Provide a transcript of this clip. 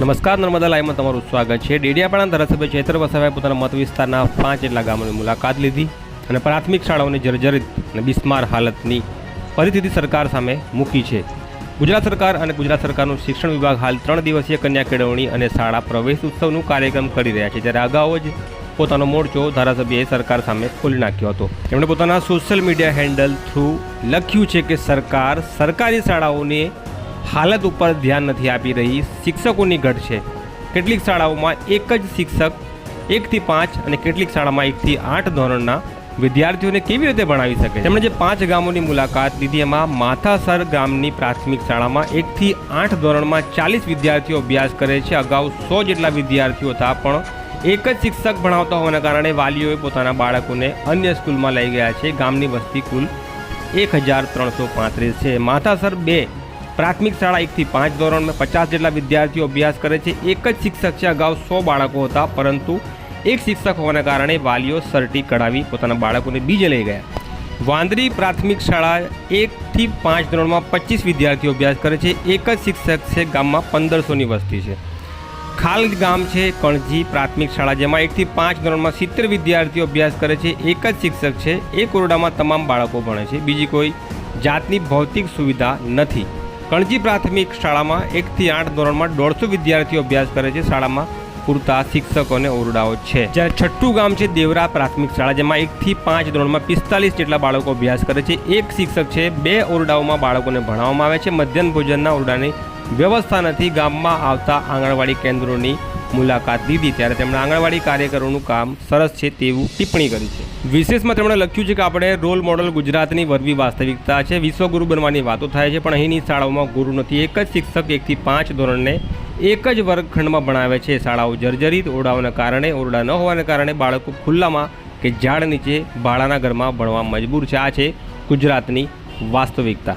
નમસ્કાર, નર્મદા લાઈવમાં તમારું સ્વાગત છે. ડેડિયાપાડા ધારાસભ્ય ચૈત્ર વસાવાએ પોતાના મત વિસ્તારના પાંચ જેટલા ગામોની મુલાકાત લીધી અને પ્રાથમિક શાળાઓની જર્જરિત અને બિસ્માર હાલતની પરિસ્થિતિ સરકાર સામે મૂકી છે. ગુજરાત સરકાર અને ગુજરાત સરકારનું શિક્ષણ વિભાગ હાલ ત્રણ દિવસીય કન્યા કેળવણી અને શાળા પ્રવેશ ઉત્સવનું કાર્યક્રમ કરી રહ્યા છે. ત્યારે અગાઉ જ પોતાનો મોરચો ધારાસભ્યએ સરકાર સામે ખોલી નાખ્યો હતો. તેમણે પોતાના સોશિયલ મીડિયા હેન્ડલ થ્રુ લખ્યું છે કે સરકાર સરકારી શાળાઓને હાલત ઉપર ધ્યાન નથી આપી રહી શિક્ષકોની ઘટ છે. કેટલીક શાળાઓમાં એક જ શિક્ષક, એકથી પાંચ અને કેટલીક શાળામાં એકથી આઠ ધોરણના વિદ્યાર્થીઓને કેવી રીતે ભણાવી શકે તેમણે જે પાંચ ગામોની મુલાકાત લીધી, એમાં માથાસર ગામની પ્રાથમિક શાળામાં એકથી આઠ ધોરણમાં ચાલીસ વિદ્યાર્થીઓ અભ્યાસ કરે છે. અગાઉ સો જેટલા વિદ્યાર્થીઓ હતા, પણ એક જ શિક્ષક ભણાવતા હોવાના કારણે વાલીઓએ પોતાના બાળકોને અન્ય સ્કૂલમાં લઈ ગયા છે. ગામની વસ્તી કુલ એક હજાર ત્રણસો પાંત્રીસ છે. માથાસર બે પ્રાથમિક શાળા એકથી પાંચ ધોરણમાં પચાસ જેટલા વિદ્યાર્થીઓ અભ્યાસ કરે છે. એક જ શિક્ષક છે. અગાઉ સો બાળકો હતા, પરંતુ એક શિક્ષક હોવાના કારણે વાલીઓ સર્ટી કઢાવી પોતાના બાળકોને બીજે લઈ ગયા. વાંદરી પ્રાથમિક શાળા એકથી પાંચ ધોરણમાં પચીસ વિદ્યાર્થીઓ અભ્યાસ કરે છે. એક જ શિક્ષક છે. ગામમાં પંદરસોની વસ્તી છે. ખાલ ગામ છે, કણજી પ્રાથમિક શાળા, જેમાં એકથી પાંચ ધોરણમાં સિત્તેર વિદ્યાર્થીઓ અભ્યાસ કરે છે. એક જ શિક્ષક છે. એક ઓરડામાં તમામ બાળકો ભણે છે. બીજી કોઈ જાતની ભૌતિક સુવિધા નથી. કણજી પ્રાથમિક શાળામાં એકથી આઠ ધોરણમાં દોઢસો વિદ્યાર્થીઓ અભ્યાસ કરે છે. શાળામાં પૂરતા શિક્ષકો અને ઓરડાઓ છે. જ્યારે છઠ્ઠું ગામ છે દેવરા પ્રાથમિક શાળા, જેમાં એકથી પાંચ ધોરણમાં પિસ્તાલીસ જેટલા બાળકો અભ્યાસ કરે છે. એક શિક્ષક છે, બે ઓરડાઓમાં બાળકોને ભણાવવામાં આવે છે. મધ્યાહન ભોજનના ઓરડાની વ્યવસ્થા નથી ગામમાં આવતા આંગણવાડી કેન્દ્રોની મુલાકાત લીધી. ત્યારે તેમણે આંગણવાડી કાર્યકરોનું કામ સરસ છે તેવું ટિપ્પણી કરી છે. વિશેષમાં તેમણે લખ્યું છે કે આપણે રોલ મોડલ ગુજરાતની વરવી વાસ્તવિકતા છે. વિશ્વગુરુ બનવાની વાતો થાય છે, પણ અહીંની શાળાઓમાં ગુરુ નથી. એક જ શિક્ષક એકથી પાંચ ધોરણને એક જ વર્ગખંડમાં ભણાવે છે. શાળાઓ જર્જરિત, ઓરડાઓના કારણે, ઓરડા ન હોવાના કારણે બાળકો ખુલ્લામાં કે ઝાડ નીચે ભાડાના ઘરમાં ભણવા મજબૂર છે. આ છે ગુજરાતની વાસ્તવિકતા.